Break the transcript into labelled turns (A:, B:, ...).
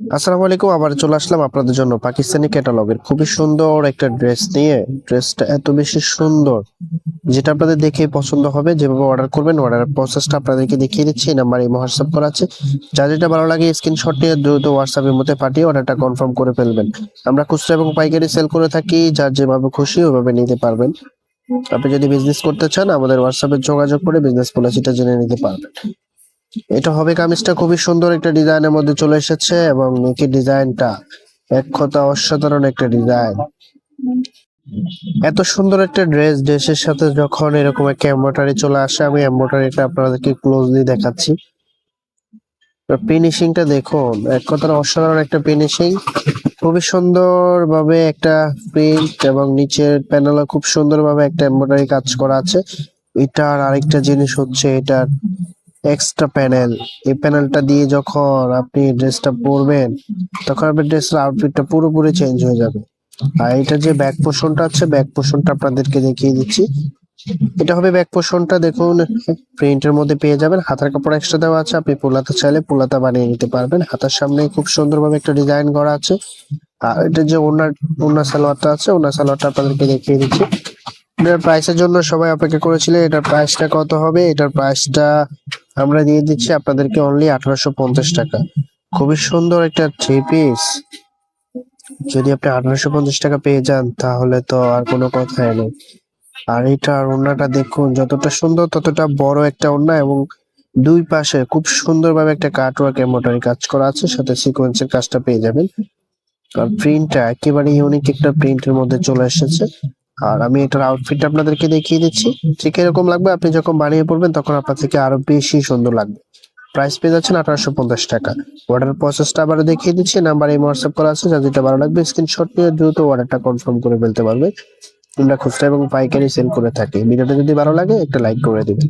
A: আসসালামু আলাইকুম, আবার চলে আসলাম আপনাদের জন্য পাকিস্তানি ক্যাটালগের খুবই সুন্দর একটা ড্রেস নিয়ে ড্রেসটা এত বেশি সুন্দর, যেটা আপনাদের দেখে পছন্দ হবে। যেভাবে অর্ডার করবেন অর্ডারের প্রসেসটা আপনাদেরকে দেখিয়ে দিচ্ছি এই নাম্বারে হোয়াটসঅ্যাপ করা আছে। যা যেটা ভালো লাগে স্ক্রিনশট নিয়ে দ্রুত হোয়াটসঅ্যাপের মধ্যে পাঠিয়ে অর্ডারটা কনফার্ম করে ফেলবেন। আমরা খুচরা এবং পাইকারি সেল করে থাকি, যার যেভাবে খুশি ওইভাবে নিতে পারবেন। আপনি যদি বিজনেস করতে চান, আমাদের হোয়াটসঅ্যাপে যোগাযোগ করে বিজনেস পলিসিটা জেনে নিতে পারবেন। এটা হবে কামিজটা খুবই সুন্দর একটা ডিজাইনের মধ্যে চলে এসেছে এবং নিচের ডিজাইনটা এক কথা অসাধারণ একটা ডিজাইন। এত সুন্দর একটা ড্রেস ড্রেসের সাথে যখন এরকম একটা এম্ব্রয়ডারি চলে আসে, আমি এম্ব্রয়ডারিটা আপনাদেরকে ক্লোজলি দেখাচ্ছি। ফিনিশিংটা দেখুন এক কথার অসাধারণ একটা ফিনিশিং খুবই সুন্দর ভাবে একটা প্রিন্ট এবং নিচের প্যানেলে খুব সুন্দর ভাবে একটা এম্ব্রয়ডারি কাজ করা আছে। এটার আরেকটা জিনিস হচ্ছে এটার এক্সট্রা প্যানেল এই প্যানেলটা দিয়ে যখন আপনি ড্রেসটা পরবেন, তখন আপনার ড্রেসের আউটফিটটা পুরোপুরি চেঞ্জ হয়ে যাবে। আর এটা যে ব্যাক পোর্শনটা আছে ব্যাক পোর্শনটা আপনাদেরকে দেখিয়ে দিচ্ছি। এটা হবে ব্যাক পোর্শনটা দেখুন প্রিন্টের মধ্যে পেয়ে যাবেন। হাতার কাপড় এক্সট্রা দেওয়া আছে, আপনি পোলাতে চাইলে পোলাতা বানিয়ে নিতে পারবেন। হাতার সামনে খুব সুন্দরভাবে একটা ডিজাইন করা আছে। আর এটা যে ওনার ওনার সালোয়ারটা আছে ওনার সালোয়ারটা আপনাদেরকে দেখিয়ে দিচ্ছি। এটার প্রাইসের জন্য সবাই অপেক্ষা করেছিল এটার প্রাইসটা কত হবে? এটার প্রাইসটা আমরা দিয়ে দিচ্ছি আপনাদেরকে অনলি আঠারোশো পঞ্চাশ টাকা। খুবই সুন্দর একটা থ্রি পিস যদি আপনি আঠারোশো পঞ্চাশ টাকা পেয়ে যান, তাহলে তো আর কোনো কথাই নেই। আর এটার ওড়নাটা দেখুন, যতটা সুন্দর, ততটা বড় একটা ওড়না এবং দুই পাশে খুব সুন্দরভাবে একটা কাটওয়ার্ক এমব্রয়ডারি কাজ করা আছে, সাথে সিকোয়েন্সের কাজটা পেয়ে যাবেন। আর প্রিন্টটা একেবারে ইউনিক একটা প্রিন্টের মধ্যে চলে এসেছে। আর আমি এটার আউটফিট আপনাদেরকে দেখিয়ে দিচ্ছি। ঠিক এরকম লাগবে, আপনি যখন বানিয়ে পড়বেন তখন আপনার থেকে আরও বেশি সুন্দর লাগবে। প্রাইস পেয়ে যাচ্ছেন আঠারোশো পঞ্চাশ টাকা। অর্ডার প্রসেসটা আবার দেখিয়ে দিচ্ছি নাম্বার এই হোয়াটসঅ্যাপ করা আছে, যা যেটা ভালো লাগবে। স্ক্রিনশট নিয়ে দ্রুত অর্ডারটা কনফার্ম করে ফেলতে পারবে আমরা খুচরা এবং পাইকারি সেল করে থাকি। ভিডিওটা যদি ভালো লাগে, একটা লাইক করে দিবেন।